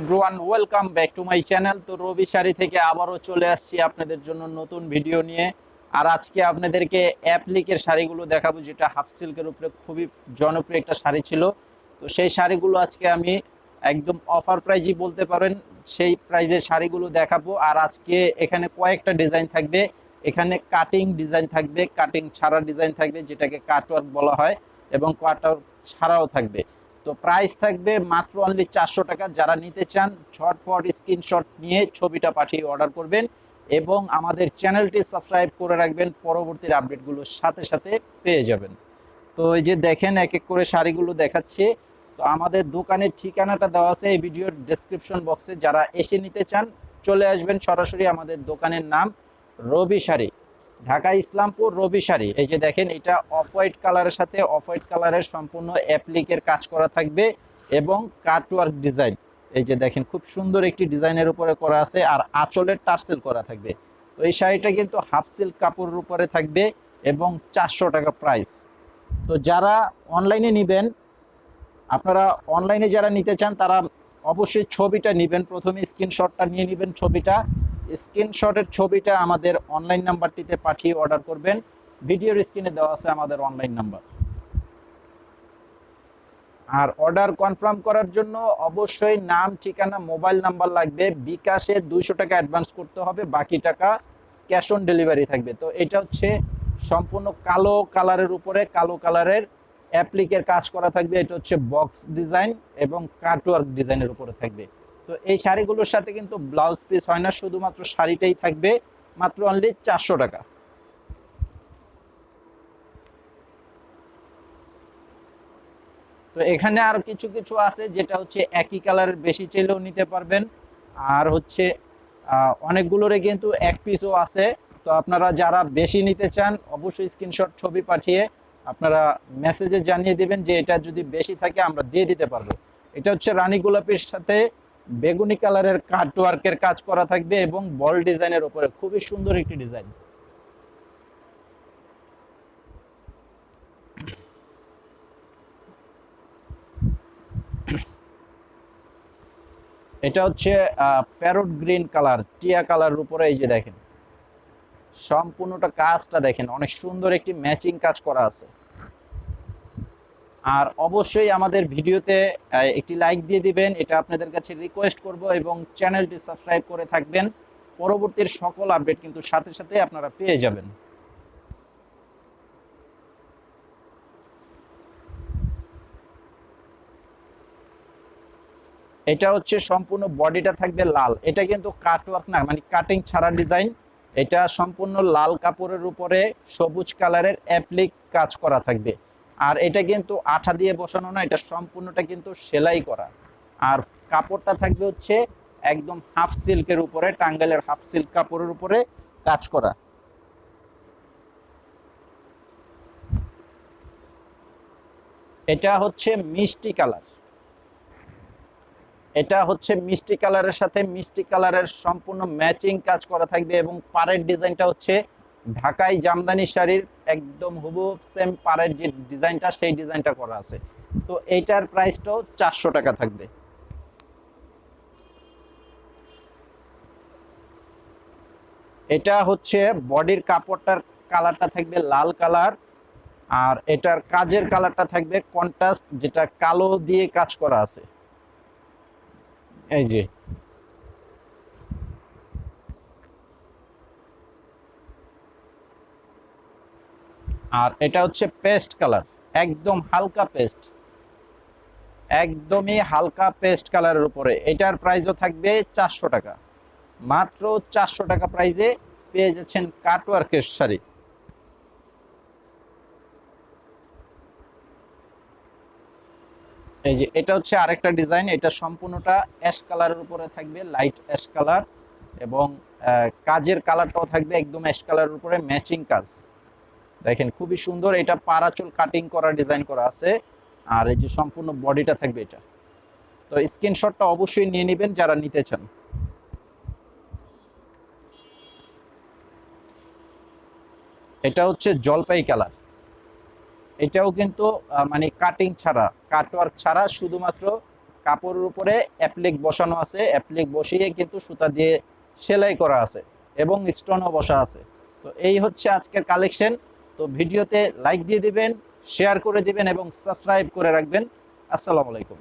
Everyone welcome back to my channel তো রবি শাড়ি থেকে আবারও চলে আসছি আপনাদের জন্য নতুন ভিডিও নিয়ে। আর আজকে আপনাদেরকে অ্যাপ্লিকের শাড়িগুলো দেখাবো, যেটা হাফ সিল্কের উপরে খুবই জনপ্রিয় একটা শাড়ি ছিল। তো সেই শাড়িগুলো আজকে আমি একদম অফার প্রাইজই বলতে পারেন, সেই প্রাইজের শাড়িগুলো দেখাবো। আর আজকে এখানে কয়েকটা ডিজাইন থাকবে। এখানে কাটিং ডিজাইন থাকবে কাটিং ছাড়া ডিজাইন থাকবে, যেটাকে কাটওয়ার্ক বলা হয়, এবং কাটওয়ার্ক ছাড়াও থাকবে। তো প্রাইস থাকবে মাত্র অনলি চারশো টাকা। যারা নিতে চান, ঝটপট স্ক্রিনশট নিয়ে ছবিটা পাঠিয়ে অর্ডার করবেন এবং আমাদের চ্যানেলটি সাবস্ক্রাইব করে রাখবেন। পরবর্তীর আপডেটগুলোর সাথে সাথে পেয়ে যাবেন। তো এই যে দেখেন, এক এক করে শাড়িগুলো দেখাচ্ছে। তো আমাদের দোকানের ঠিকানাটা দেওয়া আছে এই ভিডিওর ডেসক্রিপশন বক্সে যারা এসে নিতে চান, চলে আসবেন সরাসরি আমাদের দোকানের নাম রবি শাড়ি। ঢাকা ইসলামপুর রবি শাড়ি। এই যে দেখেন, এটা অফ হোয়াইট কালারের সাথে অফ হোয়াইট কালারের সম্পূর্ণ অ্যাপ্লিকের কাজ করা থাকবে এবং কাটওয়ার্ক ডিজাইন। এই যে দেখেন, খুব সুন্দর একটি ডিজাইনের উপরে করা আছে আর আঁচলের টার্সেল করা থাকবে। তো এই শাড়িটা কিন্তু হাফ সিল্ক কাপড়ের উপরে থাকবে এবং চারশো টাকা প্রাইস। তো যারা অনলাইনে নেবেন, আপনারা অনলাইনে যারা নিতে চান, তারা অবশ্যই ছবিটা নেবেন। প্রথমে স্ক্রিনশটটা নিয়ে নেবেন ছবিটা। স্ক্রিনশটের ছবিটা আমাদের অনলাইন নাম্বারটিতে পাঠিয়ে অর্ডার করবেন। ভিডিওর স্ক্রিনে দেওয়া আছে আমাদের অনলাইন নাম্বার। আর অর্ডার কনফার্ম করার জন্য অবশ্যই নাম, ঠিকানা মোবাইল নাম্বার লাগবে। বিকাশে দুইশো টাকা অ্যাডভান্স করতে হবে, বাকি টাকা ক্যাশ অন ডেলিভারি থাকবে। তো এটা হচ্ছে সম্পূর্ণ কালো কালারের উপরে কালো কালারের অ্যাপ্লিকের কাজ করা থাকবে। এটা হচ্ছে বক্স ডিজাইন এবং কাটওয়ার্ক ডিজাইনের উপরে থাকবে। তো এই শাড়িগুলোর সাথে কিন্তু ব্লাউজ পিস হয় না, শুধুমাত্র শাড়িটাই থাকবে, মাত্র অনলি চারশো টাকা। তো এখানে আর কিছু কিছু আছে, যেটা হচ্ছে একই কালারের বেশি চাইলেও নিতে পারবেন। আর হচ্ছে অনেকগুলোরে কিন্তু এক পিসও আছে। তো আপনারা যারা বেশি নিতে চান, অবশ্যই স্ক্রিনশট ছবি পাঠিয়ে আপনারা মেসেজে জানিয়ে দিবেন যে এটা যদি বেশি থাকে, আমরা দিয়ে দিতে পারব। এটা হচ্ছে রানী গোলাপের সাথে বেগুনি কালারের কাটওয়ার্কের কাজ করা থাকবে এবং বল ডিজাইনের উপরে খুবই সুন্দর একটি ডিজাইন। এটা হচ্ছে প্যারোট গ্রিন কালার টিয়া কালারের উপরে এই যে দেখেন। সম্পূর্ণটা কাজটা দেখেন, অনেক সুন্দর একটি ম্যাচিং কাজ করা আছে। আর অবশ্যই আমাদের ভিডিওতে একটি লাইক দিয়ে দিবেন। এটা আপনাদের কাছে রিকোয়েস্ট করব এবং চ্যানেলটি সাবস্ক্রাইব করে থাকবেন। পরবর্তীর সকল আপডেট কিন্তু সাথে সাথে আপনারা পেয়ে যাবেন। এটা হচ্ছে সম্পূর্ণ বডিটা থাকবে লাল। এটা কিন্তু কাটওয়ার্ক না মানে কাটিং ছাড়া ডিজাইন এটা সম্পূর্ণ লাল কাপড়ের উপরে সবুজ কালারের অ্যাপ্লিক কাজ করা থাকবে। আর এটা কিন্তু আঠা দিয়ে বসানো না, এটা সম্পূর্ণটা কিন্তু সেলাই করা। আর কাপড়টা থাকবে হচ্ছে একদম হাফ সিল্কের উপরে, টাঙ্গাইলের হাফ সিল্ক কাপড়ের উপরে কাজ করা। এটা হচ্ছে মিষ্টি কালার। এটা হচ্ছে মিষ্টি কালারের সাথে মিষ্টি কালারের সম্পূর্ণ ম্যাচিং কাজ করা থাকবে এবং পাড়ের ডিজাইনটা হচ্ছে ঢাকাই জামদানি শাড়ির একদম হুবহু সেম পাড়ের যে ডিজাইনটা, সেই ডিজাইনটা করা আছে। তো এইটার প্রাইসটাও চারশো টাকা থাকবে। এটা হচ্ছে বডির কাপড়টার কালারটা থাকবে লাল কালার, আর এটার কাজের কালারটা থাকবে কন্ট্রাস্ট যেটা কালো দিয়ে কাজ করা আছে। এই যে আর এটা হচ্ছে পেস্ট কালার, একদম হালকা পেস্ট। একদমই হালকা পেস্ট কালারের উপরে। এটার প্রাইসও থাকবে চারশো টাকা। মাত্র চারশো টাকা প্রাইজে পেয়ে যাচ্ছেন কাটওয়ার্কের শাড়ি এই যে এটা হচ্ছে আরেকটা ডিজাইন, এটা সম্পূর্ণটা অ্যাশ কালারের উপরে থাকবে, লাইট অ্যাশ কালার এবং কাজের কালারটাও থাকবে একদম অ্যাশ কালারের উপরে, ম্যাচিং কাজ। দেখেন খুবই সুন্দর, এটা পারাচুল কাটিং করা ডিজাইন করা আছে। আর এই যে সম্পূর্ণ বডিটা থাকবে এটা। তো স্ক্রিনশটটা অবশ্যই নিয়ে নেবেন যারা নিতে চান। এটা হচ্ছে জলপাই কালার এটাও কিন্তু মানে কাটিং ছাড়া কাটওয়ার্ক ছাড়া শুধুমাত্র কাপড়ের উপরে অ্যাপ্লিক বসানো আছে। অ্যাপ্লিক বসিয়ে কিন্তু সুতা দিয়ে সেলাই করা আছে এবং স্টোনও বসা আছে। তো এই হচ্ছে আজকের কালেকশন তো ভিডিওতে লাইক দিয়ে দিবেন শেয়ার করে দিবেন এবং সাবস্ক্রাইব করে রাখবেন। আসসালামু আলাইকুম।